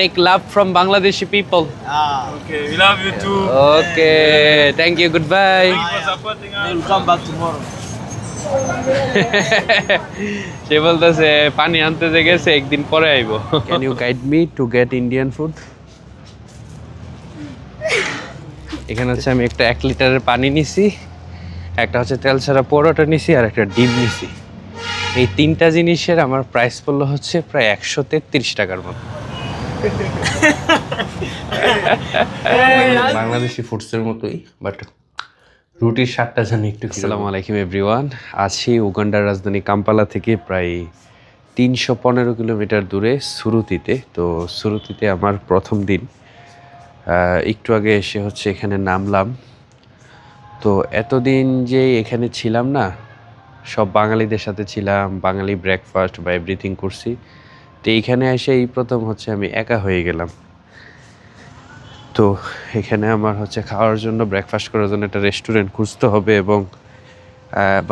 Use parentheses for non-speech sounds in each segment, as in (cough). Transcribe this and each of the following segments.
take love from Bangladeshi people. Ah, Okay, we love you too. Okay, thank you. Goodbye. Thank you for supporting us. we'll come back tomorrow. (laughs) সে বলতেছে পানি আনতে যে গেছে একদিন পরে আইবো can you guide me to get Indian food এখানে হচ্ছে আমি একটা এক লিটারের পানি নিছি একটা হচ্ছে তেল ছাড়া পরোটা নিছি আর একটা ডিম নিছি এই তিনটা জিনিসের আমার প্রাইস পড়ল হচ্ছে প্রায় একশো তেত্রিশ টাকার মতো বাংলাদেশি ফুডসের মতোই বাট রুটির স্বাদটা জানি একটু আসসালামু আলাইকুম এভরিওয়ান আছি উগান্ডার রাজধানী কাম্পালা থেকে প্রায় তিনশো পনেরো কিলোমিটার দূরে সুরুতিতে। তো সুরুতিতে আমার প্রথম দিন। একটু আগে এসে হচ্ছে এখানে নামলাম। তো এতদিন যে এখানে ছিলাম না সব বাঙালিদের সাথে ছিলাম বাঙালি ব্রেকফাস্ট বা এভরিথিং করছি। তো এইখানে এসে এই প্রথম হচ্ছে আমি একা হয়ে গেলাম। তো এখানে আমার হচ্ছে খাওয়ার জন্য ব্রেকফাস্ট করার জন্য একটা রেস্টুরেন্ট খুঁজতে হবে এবং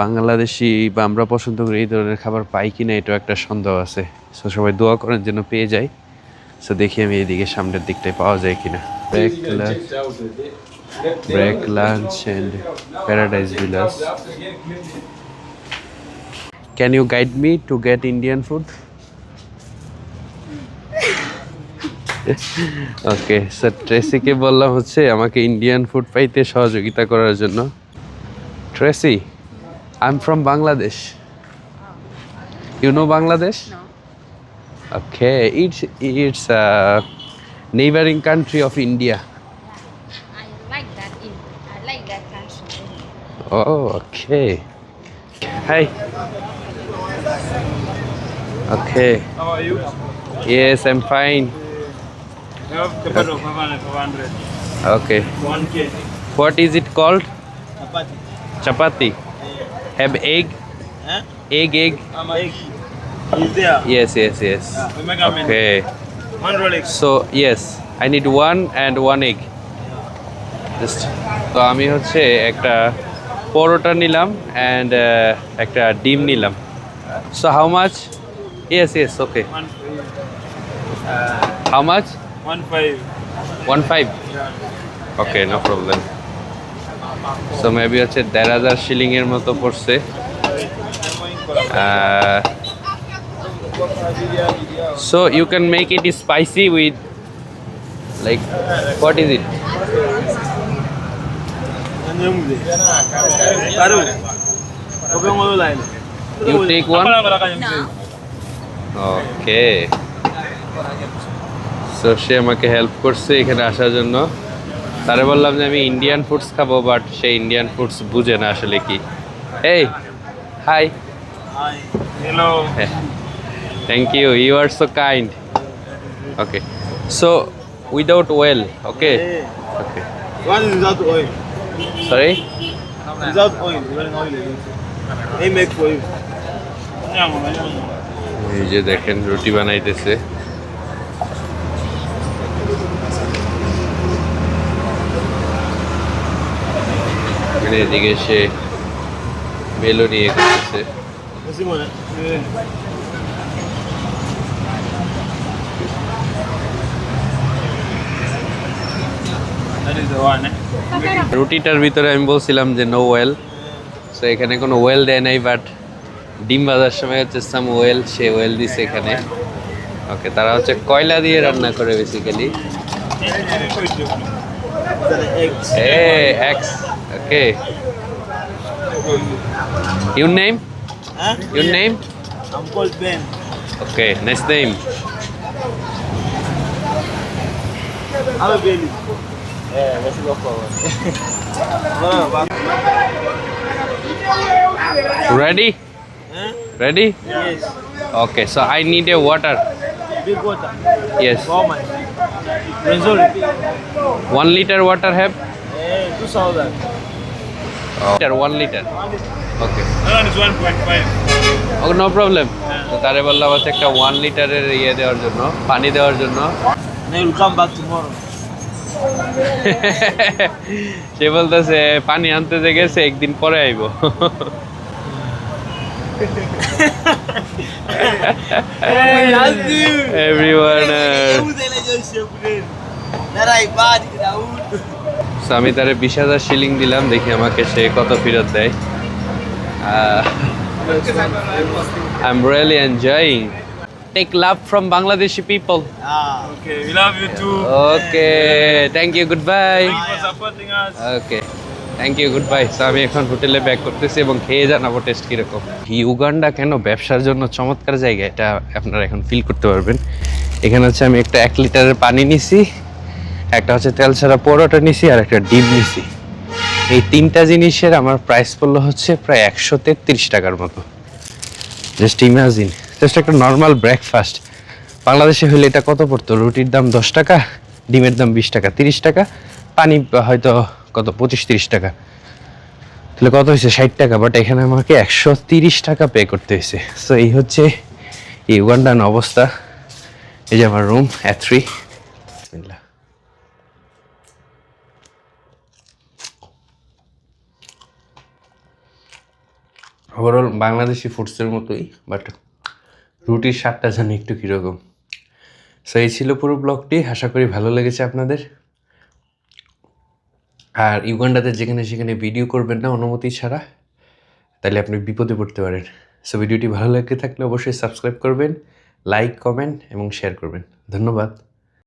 বাংলাদেশি বা আমরা পছন্দ করি এই ধরনের খাবার পাই কিনা এটাও একটা সন্দেহ আছে। সো সবাই দোয়া করেন যেন পেয়ে যাই। সো দেখি আমি এদিকে সামনের দিকটায় পাওয়া যায় কিনা। Break break lunch and Paradise Villas can you guide me to get Indian food okay sir ট্রেসিকে বললাম হচ্ছে আমাকে ইন্ডিয়ান ফুড পাইতে সহযোগিতা করার জন্য Tracy I am from Bangladesh you know Bangladesh okay it's it's neighbouring country of India I like that in I like that country. Oh, okay. Hi. Okay. How are you? Yes, I'm fine. Okay. 1K. What is it called? Chapati. Chapati. Yeah. Have egg? Huh? Egg, egg. Um, egg. Is there? Yes, yes, yes. Yeah. Okay. One roll. So, yes. I need one and one egg. Just. তো আমি হচ্ছে একটা পরোটা নিলাম and uh, একটা ডিম So so how much yes yes okay how much 15 15 okay no problem so maybe হচ্ছে দেড় হাজার শিলিংয়ের মতো পড়ছে। So you can make it spicy with like what is it You take one? No. Okay. So সে আমাকে help করছে এখানে আসার জন্য। তারে বললাম যে আমি ইন্ডিয়ান ফুডস খাব বাট সে ইন্ডিয়ান ফুডস বুঝে না আসলে কি। এই hi hello thank you you are so kind okay so without well okay okay sorry এই যে দেখেন রুটি বানাইতেছে। এখানে এদিকে সে মেলো নিয়ে করতেছে? রুটিটার ভিতরে আমি বলছিলাম যে নো ওয়েল সো এখানে কোনো ওয়েল দেয় নাই বাট ডিম বাজার সময় হচ্ছে সাম ওয়েল সে ওয়েল দিছে এখানে ওকে তারা হচ্ছে কয়লা দিয়ে রান্না করে basically X. Okay. Your name? Huh? Your name? I'm called Ben. Okay, nice name. I'm a Ben. Yeah, let's. (laughs) Ready? Huh? Ready? Yes. Okay, so I need a water. Big water. Yes. How much? Result. One liter water have? Yeah, 2000. Litre one litre. Okay okay no problem তো তারে বললাম হচ্ছে একটা one লিটারের ইয়ে দেওয়ার জন্য পানি দেওয়ার জন্য। (laughs) সে বলতেছে পানি আনতে যে গেছে একদিন পরে আইব। Everyone. Uh... So, আমি তারে বিশ হাজার শিলিং দিলাম দেখি আমাকে সে কত ফেরত দেয়। I am really enjoying take love from Bangladeshi people Ah. Okay, we love you too. Okay thank you goodbye Thank you for supporting us. Okay thank you goodbye so আমি এখন হোটেলে ব্যাক করতেছি এবং খেয়ে জানাব টেস্ট কীরকম। Uganda কেন ব্যবসার জন্য চমৎকার জায়গা? এটা আপনারা এখন ফিল করতে পারবেন। এখানে হচ্ছে আমি একটা এক লিটারের পানি নিছি। একটা হচ্ছে তেল ছাড়া পরোটা নিছি আর একটা ডিম নিছি। এই তিনটা জিনিসের আমার প্রাইস পড়ল হচ্ছে প্রায় একশো তেত্রিশ টাকার মতো। জাস্ট ইমাজিন জাস্ট একটা নর্মাল ব্রেকফাস্ট বাংলাদেশে হলে এটা কত পড়তো? রুটির দাম দশ টাকা, ডিমের দাম বিশ টাকা, তিরিশ টাকা, পানি হয়তো কত? পঁচিশ, তিরিশ টাকা। তাহলে কত হয়েছে? ষাট টাকা বাট এখানে আমাকে একশো তিরিশ টাকা পে করতে হয়েছে। সো এই হচ্ছে এই উগান্ডান অবস্থা। এই যে আমার রুম অ্যাট ওভারঅল বাংলাদেশি ফুডসের মতোই বাট রুটির স্বাদটা জানি একটু কীরকম। সো এই ছিল পুরো ব্লগটি আশা করি ভালো লেগেছে আপনাদের। আর ইউগান্ডাতে যেখানে সেখানে ভিডিও করবেন না অনুমতি ছাড়া, তাহলে আপনি বিপদে পড়তে পারেন। সো ভিডিওটি ভালো লেগে থাকলে অবশ্যই সাবস্ক্রাইব করবেন লাইক কমেন্ট এবং শেয়ার করবেন। ধন্যবাদ।